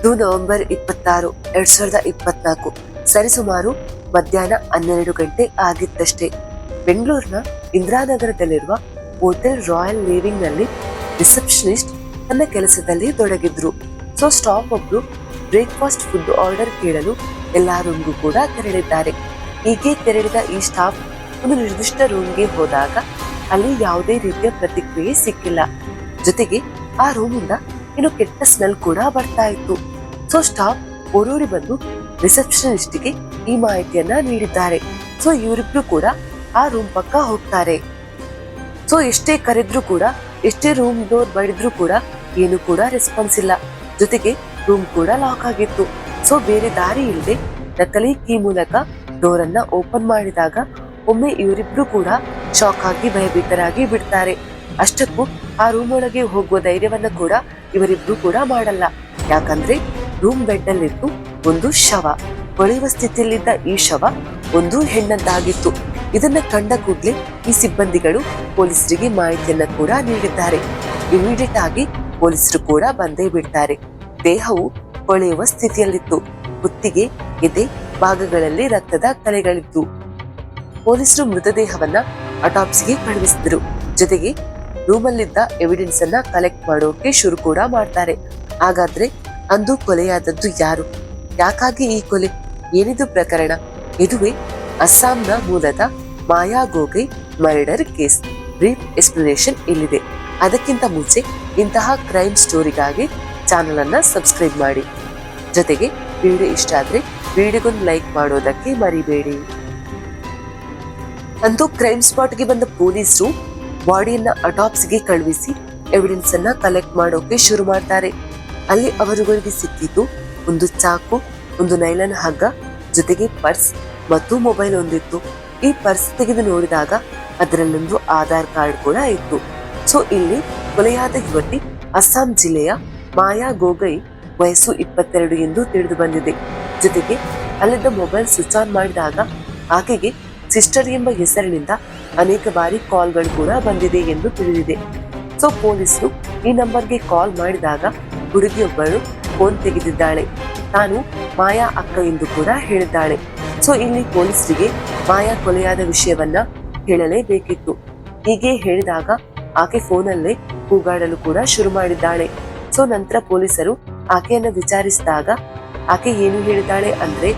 ಇದು ನವೆಂಬರ್ ಇಪ್ಪತ್ತಾರು, ಎರಡ್ ಸಾವಿರದ ಇಪ್ಪತ್ನಾಲ್ಕು. ಸರಿಸುಮಾರು ಮಧ್ಯಾಹ್ನ ಹನ್ನೆರಡು ಗಂಟೆ ಆಗಿತ್ತಷ್ಟೇ. ಬೆಂಗಳೂರಿನ ಇಂದಿರಾನಗರದಲ್ಲಿರುವ ಹೋಟೆಲ್ ರಾಯಲ್ ಲಿವಿಂಗ್ನಲ್ಲಿ ರಿಸೆಪ್ಷನಿಸ್ಟ್ ತನ್ನ ಕೆಲಸದಲ್ಲಿ ತೊಡಗಿದ್ರು. ಸೊ, ಸ್ಟಾಫ್ ಒಬ್ರು ಬ್ರೇಕ್ಫಾಸ್ಟ್ ಫುಡ್ ಆರ್ಡರ್ ಕೇಳಲು ಎಲ್ಲಾ ಕೂಡ ತೆರಳಿದ್ದಾರೆ. ಹೀಗೆ ತೆರಳಿದ ಈ ಸ್ಟಾಫ್ ಒಂದು ನಿರ್ದಿಷ್ಟ ರೂಮ್ಗೆ ಹೋದಾಗ ಅಲ್ಲಿ ಯಾವುದೇ ರೀತಿಯ ಪ್ರತಿಕ್ರಿಯೆ ಸಿಕ್ಕಿಲ್ಲ. ಜೊತೆಗೆ ಆ ರೂಮಿಂದ ಇನ್ನು ಕೆಟ್ಟ ಸ್ಮೆಲ್ ಕೂಡ ಬರ್ತಾ ಇತ್ತು. ಸೊ ಸ್ಟಾಫ್ ಓಡೋಡಿ ಬಂದು ರಿಸೆಪ್ಷನಿಸ್ಟ್ಗೆ ಈ ಮಾಹಿತಿಯನ್ನ ನೀಡಿದ್ದಾರೆ. ಸೊ ಇವರಿಬ್ರು ಕೂಡ ಆ ರೂಮ್ ಪಕ್ಕ ಹೋಗ್ತಾರೆ. ಸೊ ಎಷ್ಟೇ ಕರೆದ್ರು ಕೂಡ, ಎಷ್ಟೇ ರೂಮ್ ಡೋರ್ ಬಡಿದ್ರು ಕೂಡ ಏನು ಕೂಡ ರೆಸ್ಪಾನ್ಸ್ ಇಲ್ಲ. ಜೊತೆಗೆ ರೂಮ್ ಕೂಡ ಲಾಕ್ ಆಗಿತ್ತು. ಸೊ ಬೇರೆ ದಾರಿ ಇಲ್ಲದೆ ನಕಲಿ ಕೀ ಮೂಲಕ ಡೋರ್ ಅನ್ನ ಓಪನ್ ಮಾಡಿದಾಗ ಒಮ್ಮೆ ಇವರಿಬ್ರು ಕೂಡ ಶಾಕ್ ಆಗಿ, ಭಯಭೀತರಾಗಿ ಬಿಡ್ತಾರೆ. ಅಷ್ಟಕ್ಕೂ ಆ ರೂಮ್ ಒಳಗೆ ಹೋಗುವ ಧೈರ್ಯವನ್ನ ಕೂಡ ಇವರಿಬ್ರು ಕೂಡ ಮಾಡಲ್ಲ. ಯಾಕಂದ್ರೆ ರೂಮ್ ಬೆಡ್ ನಲ್ಲಿತ್ತು ಒಂದು ಶವ. ಕೊಳೆಯುವ ಸ್ಥಿತಿಯಲ್ಲಿದ್ದ ಈ ಶವ ಒಂದು ಹೆಣ್ಣದ್ದಾಗಿತ್ತು ಇದನ್ನ ಕಂಡ ಕೂಡಲೇ ಈ ಸಿಬ್ಬಂದಿಗಳು ಪೊಲೀಸರಿಗೆ ಮಾಹಿತಿಯನ್ನ ಕೂಡ ನೀಡಿದ್ದಾರೆ. ಇಮಿಡಿಯೇಟ್ ಆಗಿ ಪೊಲೀಸರು ಕೂಡ ಬಂದೇ ಬಿಡ್ತಾರೆ. ದೇಹವು ಕೊಳೆಯುವ ಸ್ಥಿತಿಯಲ್ಲಿತ್ತು. ಕುತ್ತಿಗೆ, ಎದೆ ಭಾಗಗಳಲ್ಲಿ ರಕ್ತದ ಕಲೆಗಳಿತ್ತು ಪೊಲೀಸರು ಮೃತದೇಹವನ್ನ ಅಟಾಪ್ಸಿಗೆ ಕಳುಹಿಸಿದ್ರು. ಜೊತೆಗೆ ರೂಮಲ್ಲಿದ್ದ ಎವಿಡೆನ್ಸ್ ಅನ್ನ ಕಲೆಕ್ಟ್ ಮಾಡೋಕೆ ಶುರು ಕೂಡ ಮಾಡ್ತಾರೆ. ಹಾಗಾದ್ರೆ ಅಂದು ಕೊಲೆಯಾದದ್ದು ಯಾರು? ಯಾಕಾಗಿ ಈ ಕೊಲೆ? ಏನಿದು ಪ್ರಕರಣ? ಇದುವೇ ಅಸ್ಸಾಂನ ಮೂಲದ Maya Gogoi murder case. Brief explanation ಇಲ್ಲಿದೆ. ಅದಕ್ಕಿಂತ ಮುಂಚೆ ಇಂತಹ ಕ್ರೈಮ್ ಸ್ಟೋರಿಗಾಗಿ ಚಾನಲ್ ಅನ್ನ ಸಬ್ಸ್ಕ್ರೈಬ್ ಮಾಡಿ. ಜೊತೆಗೆ ವಿಡಿಯೋ ಇಷ್ಟ ಆದ್ರೆ ವಿಡಿಯೋಗೊಂದು ಲೈಕ್ ಮಾಡೋದಕ್ಕೆ ಮರಿಬೇಡಿ. ಅಂದು ಕ್ರೈಮ್ ಸ್ಪಾಟ್ಗೆ ಬಂದ ಪೊಲೀಸರು ಬಾಡಿಯನ್ನ ಅಟಾಪ್ಸಿಗೆ ಕಳುಹಿಸಿ ಎವಿಡೆನ್ಸ್ ಅನ್ನ ಕಲೆಕ್ಟ್ ಮಾಡೋಕೆ ಶುರು ಮಾಡ್ತಾರೆ. ಅಲ್ಲಿ ಅವರುಗಳಿಗೆ ಸಿಕ್ಕಿದ್ದು ಒಂದು ಚಾಕು, ಒಂದು ನೈಲನ್ ಹಗ್ಗ, ಜೊತೆಗೆ ಪರ್ಸ್ ಮತ್ತು ಮೊಬೈಲ್ ಒಂದಿತ್ತು. ಈ ಪರ್ಸ್ ತೆಗೆದು ನೋಡಿದಾಗ ಅದರಲ್ಲೊಂದು ಆಧಾರ್ ಕಾರ್ಡ್ ಕೂಡ ಇತ್ತು. ಸೊ, ಇಲ್ಲಿ ಕೊಲೆಯಾದ ಯುವತಿ ಅಸ್ಸಾಂ ಜಿಲ್ಲೆಯ ಮಾಯಾ ಗೋಗೈ ವಯಸ್ಸು ಇಪ್ಪತ್ತೆರಡು ಎಂದು ತಿಳಿದು ಬಂದಿದೆ. ಜೊತೆಗೆ ಅಲ್ಲಿದ್ದ ಮೊಬೈಲ್ ಸ್ವಿಚ್ ಆನ್ ಮಾಡಿದಾಗ ಆಕೆಗೆ ಸಿಸ್ಟರ್ ಎಂಬ ಹೆಸರಿನಿಂದ ಅನೇಕ ಬಾರಿ ಕಾಲ್ಗಳು ಕೂಡ ಬಂದಿದೆ ಎಂದು ತಿಳಿದಿದೆ. ಸೊ, ಪೊಲೀಸರು ಈ ನಂಬರ್ಗೆ ಕಾಲ್ ಮಾಡಿದಾಗ ಹುಡುಗಿಯೊಬ್ಬಳು ಫೋನ್ ತೆಗೆದಿದ್ದಾಳೆ. ತಾನು ಮಾಯಾ ಅಕ್ಕ ಎಂದು ಕೂಡ ಹೇಳಿದ್ದಾಳೆ. ಸೊ ಇಲ್ಲಿ ಪೊಲೀಸರಿಗೆ ಮಾಯಾ ಕೊಲೆಯಾದ ವಿಷಯವನ್ನ ಹೇಳಲೇಬೇಕಿತ್ತು. ಹೀಗೆ ಹೇಳಿದಾಗ ಆಕೆ ಫೋನಲ್ಲೇ ಕೂಗಾಡಲು ಕೂಡ ಶುರು ಮಾಡಿದ್ದಾಳೆ. ಸೊ ನಂತರ ಪೊಲೀಸರು ಆಕೆಯನ್ನ ವಿಚಾರಿಸಿದಾಗ ಆಕೆ ಏನು ಹೇಳಿದ್ದಾಳೆ ಅಂದ್ರೆ,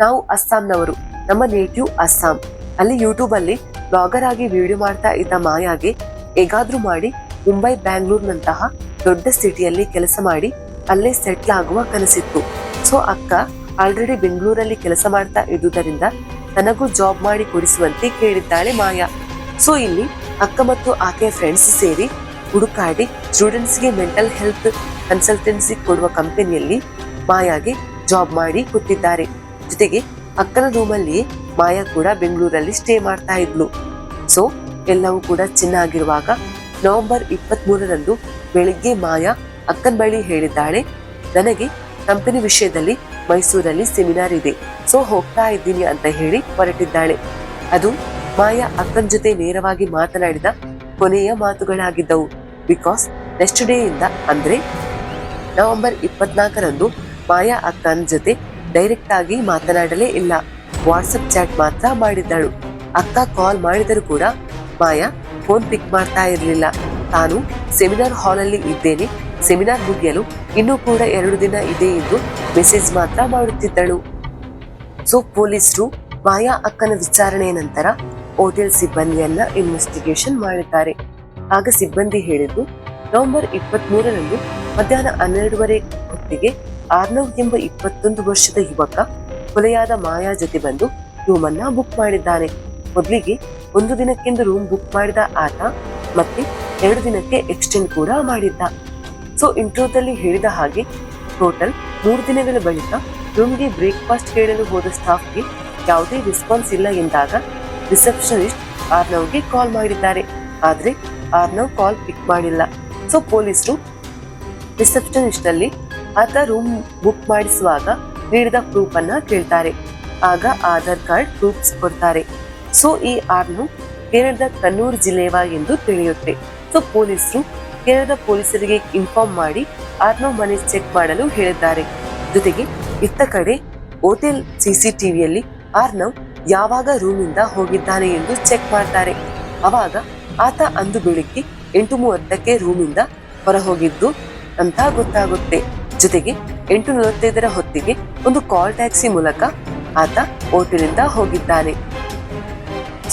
ನಾವು ಅಸ್ಸಾಂನವರು. ನಮ್ಮ ನೇಟಿವ್ ಅಸ್ಸಾಂ ಅಲ್ಲಿ ಯೂಟ್ಯೂಬ್ ಅಲ್ಲಿ ಬ್ಲಾಗರ್ ಆಗಿ ವಿಡಿಯೋ ಮಾಡ್ತಾ ಇದ್ದ ಮಾಯಾಗೆ ಹೇಗಾದ್ರೂ ಮಾಡಿ ಮುಂಬೈ ಬ್ಯಾಂಗ್ಳೂರ್ನಂತಹ ದೊಡ್ಡ ಸಿಟಿಯಲ್ಲಿ ಕೆಲಸ ಮಾಡಿ ಅಲ್ಲೇ ಸೆಟ್ಲ್ ಆಗುವ ಕನಸಿತ್ತು. ಸೊ ಅಕ್ಕ ಆಲ್ರೆಡಿ ಬೆಂಗಳೂರಲ್ಲಿ ಕೆಲಸ ಮಾಡ್ತಾ ಇದ್ದುದರಿಂದ ತನಗೂ ಜಾಬ್ ಮಾಡಿ ಕೊಡಿಸುವಂತೆ ಕೇಳಿದ್ದಾಳೆ ಮಾಯಾ. ಸೊ ಇಲ್ಲಿ ಅಕ್ಕ ಮತ್ತು ಆಕೆಯ ಫ್ರೆಂಡ್ಸ್ ಸೇರಿ ಹುಡುಕಾಡಿ ಸ್ಟೂಡೆಂಟ್ಸ್ಗೆ ಮೆಂಟಲ್ ಹೆಲ್ತ್ ಕನ್ಸಲ್ಟೆನ್ಸಿ ಕೊಡುವ ಕಂಪನಿಯಲ್ಲಿ ಮಾಯಾಗೆ ಜಾಬ್ ಮಾಡಿ ಕೊಟ್ಟಿದ್ದಾರೆ. ಜೊತೆಗೆ ಅಕ್ಕನ ರೂಮಲ್ಲಿ ಮಾಯಾ ಕೂಡ ಬೆಂಗಳೂರಲ್ಲಿ ಸ್ಟೇ ಮಾಡ್ತಾ ಇದ್ಲು. ಸೊ ಎಲ್ಲವೂ ಕೂಡ ಚೆನ್ನಾಗಿರುವಾಗ ನವೆಂಬರ್ ಇಪ್ಪತ್ತ್ ಮೂರರಂದು ಬೆಳಿಗ್ಗೆ ಮಾಯಾ ಅಕ್ಕನ ಬಳಿ ಹೇಳಿದ್ದಾಳೆ, ನನಗೆ ಕಂಪನಿ ವಿಷಯದಲ್ಲಿ ಮೈಸೂರಲ್ಲಿ ಸೆಮಿನಾರ್ ಇದೆ. ಸೊ ಹೋಗ್ತಾ ಇದ್ದೀನಿ ಅಂತ ಹೇಳಿ ಹೊರಟಿದ್ದಾಳೆ. ಅದು ಮಾಯಾ ಅಕ್ಕನ ಜೊತೆ ನೇರವಾಗಿ ಮಾತನಾಡಿದ ಕೊನೆಯ ಮಾತುಗಳಾಗಿದ್ದವು. ಬಿಕಾಸ್ ನೆಕ್ಸ್ಟ್ ಡೇ ಇಂದ ಅಂದ್ರೆ ನವೆಂಬರ್ ಇಪ್ಪತ್ನಾಲ್ಕರಂದು ಮಾಯಾ ಅಕ್ಕನ ಜೊತೆ ಡೈರೆಕ್ಟ್ ಆಗಿ ಮಾತನಾಡಲೇ ಇಲ್ಲ. ವಾಟ್ಸಪ್ ಚಾಟ್ ಮಾತ್ರ ಮಾಡಿದ್ದಳು. ಅಕ್ಕ ಕಾಲ್ ಮಾಡಿದರೂ ಕೂಡ ಮಾಯಾ ಫೋನ್ ಪಿಕ್ ಮಾಡ್ತಾ ಇರಲಿಲ್ಲ. ತಾನು ಸೆಮಿನಾರ್ ಅಲ್ಲಿ ಇದ್ದೇನೆ. ಸೆಮಿನಾರ್ ಮುಗಿಯಲು ಇನ್ನೂ ಕೂಡ ಎರಡು ದಿನ ಇದೆ ಎಂದು ಮೆಸೇಜ್ ಮಾತ್ರ ಮಾಡುತ್ತಿದ್ದಳು. ಸೊ ಪೊಲೀಸರು ಮಾಯಾ ಅಕ್ಕನ ವಿಚಾರಣೆಯ ನಂತರ ಹೋಟೆಲ್ ಸಿಬ್ಬಂದಿಯನ್ನ ಇನ್ವೆಸ್ಟಿಗೇಷನ್ ಮಾಡಿದ್ದಾರೆ ಆಗ ಸಿಬ್ಬಂದಿ ಹೇಳಿದ್ದು, ನವೆಂಬರ್ ಇಪ್ಪತ್ತ್ ಮೂರರಂದು ಮಧ್ಯಾಹ್ನ ಹನ್ನೆರಡುವರೆ ಹೊತ್ತಿಗೆ ಆರ್ನವ್ ಎಂಬ ಇಪ್ಪತ್ತೊಂದು ವರ್ಷದ ಯುವಕ ಕೊಲೆಯಾದ ಮಾಯಾ ಜೊತೆ ಬಂದು ರೂಮನ್ನ ಬುಕ್ ಮಾಡಿದ್ದಾನೆ. ಮೊದಲಿಗೆ ಒಂದು ದಿನಕ್ಕೆಂದು ರೂಮ್ ಬುಕ್ ಮಾಡಿದ ಆತ ಮತ್ತೆ ಎರಡು ದಿನಕ್ಕೆ ಎಕ್ಸ್ಟೆಂಡ್ ಕೂಡ ಮಾಡಿದ್ದ. ಸೊ ಇಂಟ್ರೋದಲ್ಲಿ ಹೇಳಿದ ಹಾಗೆ ಟೋಟಲ್ ಮೂರು ದಿನಗಳ ಬಳಿಕ ರೂಮ್ಗೆ ಬ್ರೇಕ್ಫಾಸ್ಟ್ ಕೇಳಲು ಹೋದ ಸ್ಟಾಫ್ಗೆ ಯಾವುದೇ ರೆಸ್ಪಾನ್ಸ್ ಇಲ್ಲ ಎಂದಾಗ ರಿಸೆಪ್ಷನಿಸ್ಟ್ ಆರ್ನವ್ಗೆ ಕಾಲ್ ಮಾಡಿದ್ದಾರೆ. ಆದ್ರೆ ಆರ್ನವ್ ಕಾಲ್ ಪಿಕ್ ಮಾಡಿಲ್ಲ. ಸೊ ಪೊಲೀಸರು ರಿಸೆಪ್ಷನಿಸ್ಟ್ ಅಲ್ಲಿ ಆತ ರೂಮ್ ಬುಕ್ ಮಾಡಿಸುವಾಗ ನೀಡಿದ ಪ್ರೂಫ್ ಅನ್ನ ಕೇಳ್ತಾರೆ. ಆಗ ಆಧಾರ್ ಕಾರ್ಡ್ ಪ್ರೂಫ್ಸ್ ಕೊಡ್ತಾರೆ. ಸೊ ಈ ಆರ್ನು ಕೇರಳದ ಕನ್ನೂರು ಜಿಲ್ಲೆಯವ ಎಂದು ತಿಳಿಯುತ್ತೆ. ಸೊ ಪೊಲೀಸರು ಕೇರಳದ ಪೊಲೀಸರಿಗೆ ಇನ್ಫಾರ್ಮ್ ಮಾಡಿ ಆರ್ನೋ ಮನೆ ಚೆಕ್ ಮಾಡಲು ಹೇಳಿದ್ದಾರೆ. ಜೊತೆಗೆ ಇತ್ತ ಕಡೆ ಹೋಟೆಲ್ ಸಿಸಿಟಿವಿಯಲ್ಲಿ ಆರ್ನವ್ ಯಾವಾಗ ರೂಮಿಂದ ಹೋಗಿದ್ದಾನೆ ಎಂದು ಚೆಕ್ ಮಾಡ್ತಾರೆ. ಅವಾಗ ಆತ ಅಂದು ಬೆಳಿಗ್ಗೆ ಎಂಟು ಮೂವತ್ತಕ್ಕೆ ರೂಮಿಂದ ಹೊರ ಹೋಗಿದ್ದು ಅಂತ ಗೊತ್ತಾಗುತ್ತೆ. ಜೊತೆಗೆ ಎಂಟು ನಲವತ್ತೈದರ ಹೊತ್ತಿಗೆ ಒಂದು ಕಾಲ್ ಟ್ಯಾಕ್ಸಿ ಮೂಲಕ ಆತ ಹೋಟೆಲಿಂದ ಹೋಗಿದ್ದಾನೆ.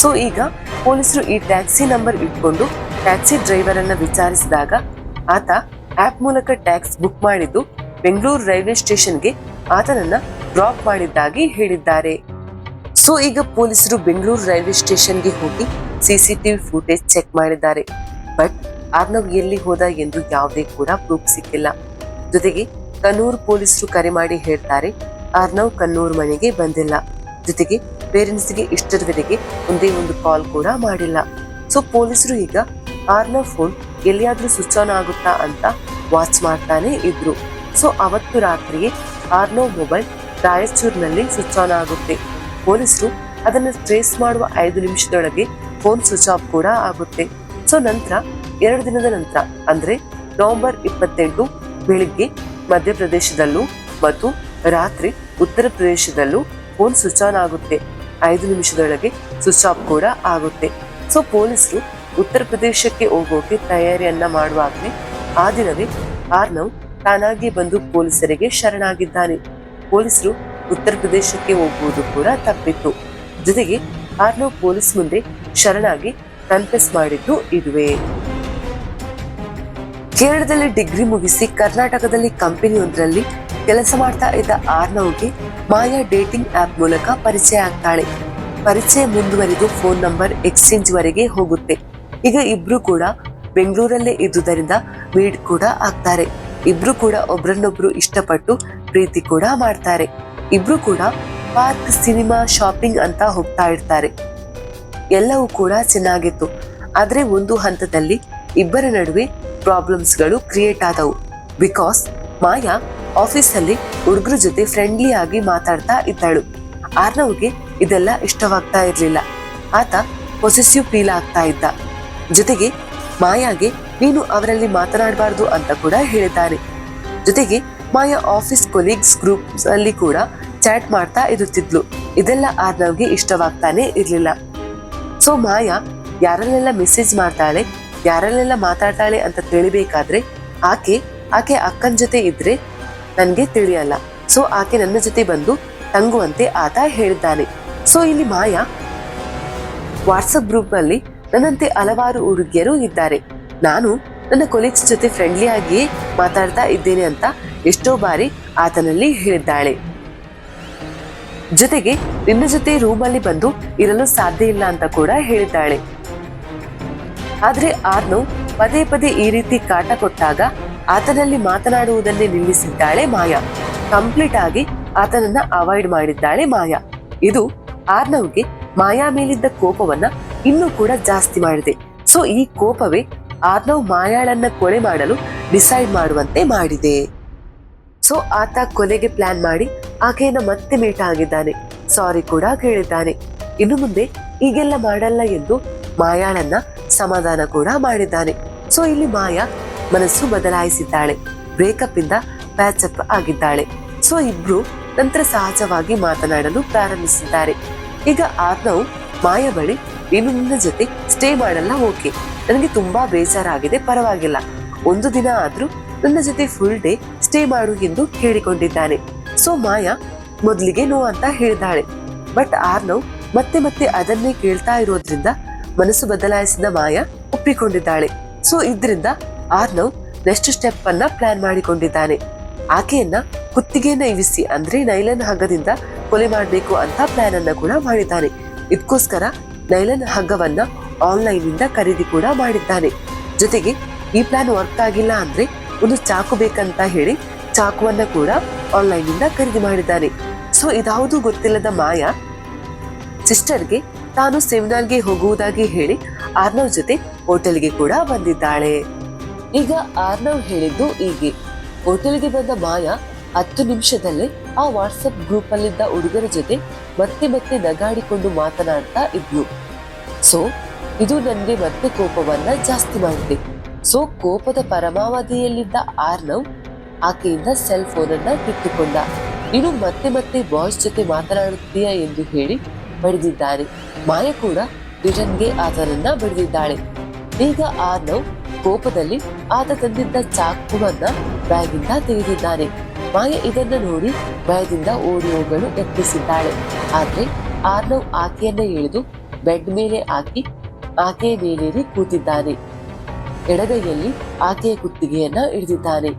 ಸೊ ಈಗ ಪೊಲೀಸರು ಈ ಟ್ಯಾಕ್ಸಿ ನಂಬರ್ ಇಟ್ಕೊಂಡು ಟ್ಯಾಕ್ಸಿ ಡ್ರೈವರ್ ಅನ್ನ ವಿಚಾರಿಸಿದಾಗ ಆತ ಆಪ್ ಮೂಲಕ ಟ್ಯಾಕ್ಸ್ ಬುಕ್ ಮಾಡಿದ್ದು ಬೆಂಗಳೂರು ರೈಲ್ವೆ ಸ್ಟೇಷನ್ಗೆ ಆತನನ್ನ ಡ್ರಾಪ್ ಮಾಡಿದ್ದಾಗಿ ಹೇಳಿದ್ದಾರೆ. ಸೊ ಈಗ ಪೊಲೀಸರು ಬೆಂಗಳೂರು ರೈಲ್ವೆ ಸ್ಟೇಷನ್ಗೆ ಹೋಗಿ ಸಿಸಿಟಿವಿ ಫುಟೇಜ್ ಚೆಕ್ ಮಾಡಿದ್ದಾರೆ. ಬಟ್ ಅರ್ನವ್ ಎಲ್ಲಿ ಹೋದ ಎಂದು ಯಾವುದೇ ಕೂಡ ಪ್ರೂಫ್ ಸಿಕ್ಕಿಲ್ಲ. ಜೊತೆಗೆ ಕನ್ನೂರು ಪೊಲೀಸರು ಕರೆ ಮಾಡಿ ಹೇಳ್ತಾರೆ ಅರ್ನವ್ ಕನ್ನೂರು ಮನೆಗೆ ಬಂದಿಲ್ಲ. ಜೊತೆಗೆ ಪೇರೆಂಟ್ಸ್ಗೆ ಇಷ್ಟರವರೆಗೆ ಒಂದೇ ಒಂದು ಕಾಲ್ ಕೂಡ ಮಾಡಿಲ್ಲ. ಸೊ ಪೊಲೀಸರು ಈಗ ಕಾರ್ನ ಫೋನ್ ಎಲ್ಲಿಯಾದ್ರೂ ಸ್ವಿಚ್ ಆನ್ ಆಗುತ್ತಾ ಅಂತ ವಾಚ್ ಮಾಡ್ತಾನೆ ಇದ್ರು. ಸೊ ಅವತ್ತು ರಾತ್ರಿಯೇ ಆರ್ನೋ ಮೊಬೈಲ್ ರಾಯಚೂರಿನಲ್ಲಿ ಸ್ವಿಚ್ ಆನ್ ಆಗುತ್ತೆ. ಪೊಲೀಸರು ಅದನ್ನು ಟ್ರೇಸ್ ಮಾಡುವ ಐದು ನಿಮಿಷದೊಳಗೆ ಫೋನ್ ಸ್ವಿಚ್ ಆಫ್ ಕೂಡ ಆಗುತ್ತೆ. ಸೊ ನಂತರ ಎರಡು ದಿನದ ನಂತರ, ಅಂದ್ರೆ ನವೆಂಬರ್ ಇಪ್ಪತ್ತೆಂಟು ಬೆಳಿಗ್ಗೆ ಮಧ್ಯಪ್ರದೇಶದಲ್ಲೂ ಮತ್ತು ರಾತ್ರಿ ಉತ್ತರ ಪ್ರದೇಶದಲ್ಲೂ ಫೋನ್ ಸ್ವಿಚ್ ಆನ್ ಆಗುತ್ತೆ. ಐದು ನಿಮಿಷದೊಳಗೆ ಸ್ವಿಚ್ ಆಫ್ ಕೂಡ ಆಗುತ್ತೆ. ಸೊ ಪೊಲೀಸರು ಉತ್ತರ ಪ್ರದೇಶಕ್ಕೆ ಹೋಗೋಕೆ ತಯಾರಿಯನ್ನ ಮಾಡುವಾಗಲೇ ಆ ದಿನವೇ ಆರ್ನವ್ ತಾನಾಗಿ ಬಂದು ಪೊಲೀಸರಿಗೆ ಶರಣಾಗಿದ್ದಾನೆ. ಪೊಲೀಸರು ಉತ್ತರ ಪ್ರದೇಶಕ್ಕೆ ಹೋಗುವುದು ಕೂಡ ತಪ್ಪಿತ್ತು. ಜೊತೆಗೆ ಆರ್ನವ್ ಪೊಲೀಸ್ ಮುಂದೆ ಶರಣಾಗಿ ಕನ್ಫೆಸ್ ಮಾಡಿದ್ದು ಇದುವೇ. ಕೇರಳದಲ್ಲಿ ಡಿಗ್ರಿ ಮುಗಿಸಿ ಕರ್ನಾಟಕದಲ್ಲಿ ಕಂಪನಿಯೊಂದರಲ್ಲಿ ಕೆಲಸ ಮಾಡ್ತಾ ಇದ್ದ ಆರ್ನವ್ಗೆ ಮಾಯಾ ಡೇಟಿಂಗ್ ಆಪ್ ಮೂಲಕ ಪರಿಚಯ ಆಗ್ತಾಳೆ. ಪರಿಚಯ ಮುಂದುವರೆದು ಫೋನ್ ನಂಬರ್ ಎಕ್ಸ್ಚೇಂಜ್ ವರೆಗೆ ಹೋಗುತ್ತೆ. ಈಗ ಇಬ್ರು ಕೂಡ ಬೆಂಗಳೂರಲ್ಲೇ ಇದ್ದುದರಿಂದ ಮೀಟ್ ಕೂಡ ಆಗ್ತಾರೆ ಇಬ್ರು ಕೂಡ ಒಬ್ರನ್ನೊಬ್ರು ಇಷ್ಟಪಟ್ಟು ಪ್ರೀತಿ ಕೂಡ ಮಾಡ್ತಾರೆ. ಇಬ್ರು ಕೂಡ ಪಾರ್ಕ್, ಸಿನಿಮಾ, ಶಾಪಿಂಗ್ ಅಂತ ಹೋಗ್ತಾ ಇರ್ತಾರೆ. ಎಲ್ಲವೂ ಕೂಡ ಚೆನ್ನಾಗಿತ್ತು. ಆದ್ರೆ ಒಂದು ಹಂತದಲ್ಲಿ ಇಬ್ಬರ ನಡುವೆ ಪ್ರಾಬ್ಲಮ್ಸ್ಗಳು ಕ್ರಿಯೇಟ್ ಆದವು. ಬಿಕಾಸ್ ಮಾಯಾ ಆಫೀಸಲ್ಲಿ ಹುಡುಗರ ಜೊತೆ ಫ್ರೆಂಡ್ಲಿ ಆಗಿ ಮಾತಾಡ್ತಾ ಇದ್ದಾಳು. ಆರ್ನವ್ಗೆ ಇದೆಲ್ಲ ಇಷ್ಟವಾಗ್ತಾ ಇರ್ಲಿಲ್ಲ. ಆತ ಪೊಸೆಸಿವ್ ಫೀಲ್ ಆಗ್ತಾ ಇದ್ದ. ಜೊತೆಗೆ, ಮಾಯಾಗೆ ನೀನು ಅವರಲ್ಲಿ ಮಾತನಾಡಬಾರ್ದು ಅಂತ ಕೂಡ ಹೇಳಿದ್ದಾನೆ. ಜೊತೆಗೆ, ಮಾಯಾ ಆಫೀಸ್ ಕೊಲೀಗ್ಸ್ ಗ್ರೂಪ್ ಅಲ್ಲಿ ಕೂಡ ಚಾಟ್ ಮಾಡ್ತಾ ಇರುತ್ತಿದ್ಲು. ಇದೆಲ್ಲ ಆರ್ನವ್ಗೆ ಇಷ್ಟವಾಗ್ತಾನೆ ಇರ್ಲಿಲ್ಲ. ಸೊ ಮಾಯಾ ಯಾರಲ್ಲೆಲ್ಲ ಮೆಸೇಜ್ ಮಾಡ್ತಾಳೆ, ಯಾರಲ್ಲೆಲ್ಲ ಮಾತಾಡ್ತಾಳೆ ಅಂತ ತಿಳಿಬೇಕಾದ್ರೆ ಆಕೆ ಆಕೆ ಅಕ್ಕನ ಜೊತೆ ಇದ್ರೆ ನನ್ಗೆ ತಿಳಿಯಲ್ಲ. ಸೊ ಆಕೆ ನನ್ನ ಜೊತೆ ಬಂದು ತಂಗುವಂತೆ ಆತ ಹೇಳಿದ್ದಾನೆ. ಸೊ ಇಲ್ಲಿ ಮಾಯಾ ವಾಟ್ಸಪ್ ಗ್ರೂಪ್ ಅಲ್ಲಿ ನನ್ನಂತೆ ಹಲವಾರು ಹುಡುಗಿಯರು ಇದ್ದಾರೆ. ನಾನು ನನ್ನ ಕೊಲೀಗ್ಸ್ ಜೊತೆ ಫ್ರೆಂಡ್ಲಿ ಆಗಿಯೇ ಮಾತಾಡ್ತಾ ಇದ್ದೇನೆ ಅಂತ ಎಷ್ಟೋ ಬಾರಿ ಆತನಲ್ಲಿ ಹೇಳಿದ್ದಾಳೆ. ಜೊತೆಗೆ ನಿನ್ನ ಜೊತೆ ರೂಮಲ್ಲಿ ಬಂದು ಇರಲು ಸಾಧ್ಯ ಇಲ್ಲ ಅಂತ ಕೂಡ ಹೇಳಿದ್ದಾಳೆ. ಆದ್ರೆ ಆರ್ನವ್ ಪದೇ ಪದೇ ಈ ರೀತಿ ಕಾಟ ಕೊಟ್ಟಾಗ ಆತನಲ್ಲಿ ಮಾತನಾಡುವುದನ್ನೇ ನಿಲ್ಲಿಸಿದ್ದಾಳೆ ಮಾಯಾ. ಕಂಪ್ಲೀಟ್ ಆಗಿ ಆತನನ್ನ ಅವಾಯ್ಡ್ ಮಾಡಿದ್ದಾಳೆ ಮಾಯಾ. ಇದು ಆರ್ನವ್ಗೆ ಮಾಯಾ ಮೇಲಿದ್ದ ಕೋಪವನ್ನ ಇನ್ನೂ ಕೂಡ ಜಾಸ್ತಿ ಮಾಡಿದೆ. ಸೊ ಈ ಕೋಪವೇ ಆರ್ನವ್ ಮಾಯಾಳನ್ನ ಕೊಲೆ ಮಾಡಲು ಡಿಸೈಡ್ ಮಾಡುವಂತೆ ಮಾಡಿದೆ. ಸೊ ಆತ ಕೊಲೆಗೆ ಪ್ಲಾನ್ ಮಾಡಿ ಆಕೆಯನ್ನ ಮತ್ತೆ ಮೀಟ್ ಆಗಿದ್ದಾನೆ. ಸಾರಿ ಕೂಡ ಕೇಳಿದ್ದಾನೆ. ಇನ್ನು ಮುಂದೆ ಈಗೆಲ್ಲ ಮಾಡಲ್ಲ ಎಂದು ಮಾಯಾಳನ್ನ ಸಮಾಧಾನ ಕೂಡ ಮಾಡಿದ್ದಾನೆ. ಸೊ ಇಲ್ಲಿ ಮಾಯಾ ಮನಸ್ಸು ಬದಲಾಯಿಸಿದ್ದಾಳೆ. ಬ್ರೇಕಪ್ ಇಂದ ಪ್ಯಾಚಪ್ ಆಗಿದ್ದಾಳೆ. ಸೊ ಇಬ್ರು ನಂತರ ಸಹಜವಾಗಿ ಮಾತನಾಡಲು ಪ್ರಾರಂಭಿಸಿದ್ದಾರೆ. ಈಗ ಆರ್ನವ್ ಮಾಯ ಬಳಿ ನೀನು ನಿನ್ನ ಜೊತೆ ಸ್ಟೇ ಮಾಡಲ್ಲ ಓಕೆ ನನಗೆ ತುಂಬಾ ಬೇಜಾರಾಗಿದೆ, ಪರವಾಗಿಲ್ಲ. ಒಂದು ದಿನ ಆದ್ರೂ ನನ್ನ ಜೊತೆ ಫುಲ್ ಡೇ ಸ್ಟೇ ಮಾಡು ಎಂದು ಕೇಳಿಕೊಂಡಿದ್ದಾನೆ. ಸೊ ಮಾಯಾ ಮೊದಲಿಗೆ ನೋ ಅಂತ ಹೇಳಿದಾಳೆ. ಬಟ್ ಆರ್ನವ್ ಮತ್ತೆ ಮತ್ತೆ ಅದನ್ನೇ ಕೇಳ್ತಾ ಇರೋದ್ರಿಂದ ಮನಸ್ಸು ಬದಲಾಯಿಸಿದ ಮಾಯಾ ಒಪ್ಪಿಕೊಂಡಿದ್ದಾಳೆ. ಸೊ ಇದ್ರಿಂದ ಆರ್ನವ್ ನೆಕ್ಸ್ಟ್ ಸ್ಟೆಪ್ ಅನ್ನ ಪ್ಲಾನ್ ಮಾಡಿಕೊಂಡಿದ್ದಾನೆ. ಆಕೆಯನ್ನ ಕುತ್ತಿಗೆಯನ್ನ ಇವಿಸಿ ಅಂದ್ರೆ ನೈಲನ್ ಹಗ್ಗದಿಂದ ಕೊಲೆ ಮಾಡಬೇಕು ಅಂತ ಪ್ಲಾನ್ ಅನ್ನ ಕೂಡ ಮಾಡಿದ್ದಾನೆ. ಇದಕ್ಕೋಸ್ಕರ ನೈಲನ್ ಹಗ್ಗವನ್ನ ಆನ್ಲೈನ್ ಇಂದ ಖರೀದಿ ಕೂಡ ಮಾಡಿದ್ದಾನೆ. ಜೊತೆಗೆ ಈ ಪ್ಲಾನ್ ವರ್ಕ್ ಆಗಿಲ್ಲ ಅಂದ್ರೆ ಒಂದು ಚಾಕು ಬೇಕಂತ ಹೇಳಿ ಚಾಕುವನ್ನ ಕೂಡ ಆನ್ಲೈನ್ ಇಂದ ಖರೀದಿ ಮಾಡಿದ್ದಾನೆ. ಸೊ ಇದಾವುದು ಗೊತ್ತಿಲ್ಲದ ಮಾಯಾ ಸಿಸ್ಟರ್ಗೆ ತಾನು ಸೆಮಿನಾರ್ಗೆ ಹೋಗುವುದಾಗಿ ಹೇಳಿ ಆರ್ನವ್ ಜೊತೆ ಹೋಟೆಲ್ಗೆ ಕೂಡ ಬಂದಿದ್ದಾಳೆ. ಈಗ ಆರ್ನವ್ ಹೇಳಿದ್ದು ಹೀಗೆ. ಹೋಟೆಲ್ಗೆ ಬಂದ ಮಾಯಾ ಹತ್ತು ನಿಮಿಷದಲ್ಲೇ ಆ ವಾಟ್ಸಪ್ ಗ್ರೂಪ್ ಅಲ್ಲಿದ್ದ ಹುಡುಗರ ಜೊತೆ ಮತ್ತೆ ಮತ್ತೆ ನಗಾಡಿಕೊಂಡು ಮಾತನಾಡ್ತಾ ಇದ್ಲು. ಸೊ, ಇದು ನನಗೆ ಮತ್ತೆ ಕೋಪವನ್ನ ಜಾಸ್ತಿ ಮಾಡಿದೆ. ಸೊ, ಕೋಪದ ಪರಮಾವಧಿಯಲ್ಲಿದ್ದ ಆರ್ನವ್ ಆಕೆಯಿಂದ ಸೆಲ್ ಫೋನ್ ಅನ್ನ ಕಿತ್ತುಕೊಂಡ. ಇನ್ನು ಮತ್ತೆ ಮತ್ತೆ ಬಾಯ್ಸ್ ಜೊತೆ ಮಾತನಾಡುತ್ತೀಯ ಎಂದು ಹೇಳಿ ಬಡಿದಿದ್ದಾರೆ ಮಾಯ ಕೂಡ ರಿಟರ್ನ್ಗೆ ಆತನನ್ನ ಬಡಿದಿದ್ದಾಳೆ. ಈಗ ಆರ್ನವ್ ಕೋಪದಲ್ಲಿ ಆತ ತಂದಿದ್ದ ಚಾಕುವನ್ನ ಬ್ಯಾಗಿಂದ ತೆಗೆದಿದ್ದಾನೆ. ಮಾಯ ಇದನ್ನ ನೋಡಿ ಭಯದಿಂದ ಓಡಿ ಹೋಗಲು ಯತ್ನಿಸಿದ್ದಾಳೆ. ಆದ್ರೆ ಆರ್ನವ್ ಆಕೆಯನ್ನ ಎಳೆದು ಬೆಡ್ ಮೇಲೆ ಹಾಕಿ ಆಕೆಯ ಮೇಲೇರಿ ಕೂತಿದ್ದಾನೆ. ಎಡಗೈಯಲ್ಲಿ ಆಕೆಯ ಕುತ್ತಿಗೆಯನ್ನ ಹಿಡಿದಿದ್ದಾನೆ.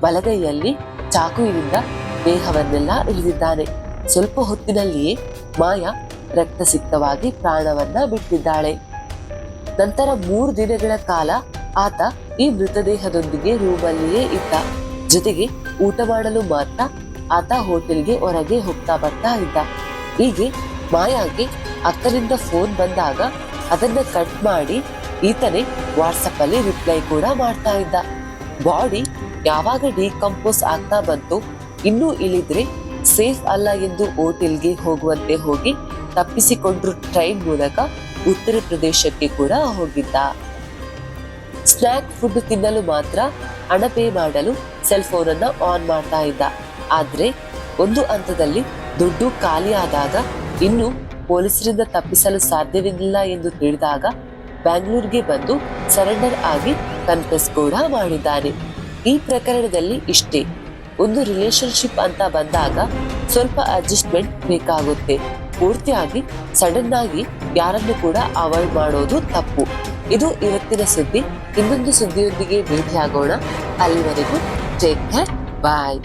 ಬಲಗೈಯಲ್ಲಿ ಚಾಕುವಿನಿಂದ ದೇಹವನ್ನೆಲ್ಲ ಇಳಿದಿದ್ದಾನೆ ಸ್ವಲ್ಪ ಹೊತ್ತಿನಲ್ಲಿಯೇ ಮಾಯ ರಕ್ತಸಿಕ್ತವಾಗಿ ಪ್ರಾಣವನ್ನ ಬಿಟ್ಟಿದ್ದಾಳೆ. ನಂತರ ಮೂರು ದಿನಗಳ ಕಾಲ ಆತ ಈ ಮೃತದೇಹದೊಂದಿಗೆ ರೂಮಲ್ಲಿಯೇ ಇದ್ದ. ಜೊತೆಗೆ ಊಟ ಮಾಡಲು ಮಾತ್ರ ಆತ ಹೋಟೆಲ್ಗೆ ಹೊರಗೆ ಹೋಗ್ತಾ ಬರ್ತಾ ಇದ್ದ. ಹೀಗೆ ಮಾಯಾಗೆ ಅಕ್ಕನಿಂದ ಫೋನ್ ಬಂದಾಗ ಅದನ್ನ ಕಟ್ ಮಾಡಿ ಈತನೇ ವಾಟ್ಸಪ್ ಅಲ್ಲಿ ರಿಪ್ಲೈ ಕೂಡ ಮಾಡ್ತಾ ಇದ್ದ. ಬಾಡಿ ಯಾವಾಗ ಡಿಕಂಪೋಸ್ ಆಗ್ತಾ ಬಂತು ಇನ್ನೂ ಇಳಿದ್ರೆ ಸೇಫ್ ಅಲ್ಲ ಎಂದು ಹೋಟೆಲ್ಗೆ ಹೋಗುವಂತೆ ಹೋಗಿ ತಪ್ಪಿಸಿಕೊಂಡ್ರು ಟ್ರೈನ್ ಮೂಲಕ ಉತ್ತರ ಪ್ರದೇಶಕ್ಕೆ ಕೂಡ ಹೋಗಿದ್ದ. ಸ್ನ್ಯಾಕ್ ಫುಡ್ ತಿನ್ನಲು ಮಾತ್ರ ಹಣ ಪೇ ಮಾಡಲು ಸೆಲ್ ಫೋನ್ ಅನ್ನ ಆನ್ ಮಾಡ್ತಾ ಇದ್ದ. ಆದ್ರೆ ಒಂದು ಹಂತದಲ್ಲಿ ದುಡ್ಡು ಖಾಲಿ ಆದಾಗ ಇನ್ನು ಪೊಲೀಸರಿಂದ ತಪ್ಪಿಸಲು ಸಾಧ್ಯವಿಲ್ಲ ಎಂದು ತಿಳಿದಾಗ ಬ್ಯಾಂಗ್ಳೂರ್ಗೆ ಬಂದು ಸರೆಂಡರ್ ಆಗಿ ಕನ್ಫೆಸ್ ಕೂಡ ಮಾಡಿದ್ದಾನೆ. ಈ ಪ್ರಕರಣದಲ್ಲಿ ಇಷ್ಟೇ, ಒಂದು ರಿಲೇಶನ್ಶಿಪ್ ಅಂತ ಬಂದಾಗ ಸ್ವಲ್ಪ ಅಡ್ಜಸ್ಟ್ಮೆಂಟ್ ಬೇಕಾಗುತ್ತೆ. ಪೂರ್ತಿಯಾಗಿ ಸಡನ್ ಆಗಿ ಯಾರನ್ನು ಕೂಡ ಅವಾಯ್ಡ್ ಮಾಡೋದು ತಪ್ಪು. ಇದು ಇವತ್ತಿನ ಸುದ್ದಿ. ಇನ್ನೊಂದು ಸುದ್ದಿಯೊಂದಿಗೆ ಭೇಟಿಯಾಗೋಣ. ಅಲ್ಲಿವರೆಗೂ ಟೇಕ್ ಕೇರ್ ಬಾಯ್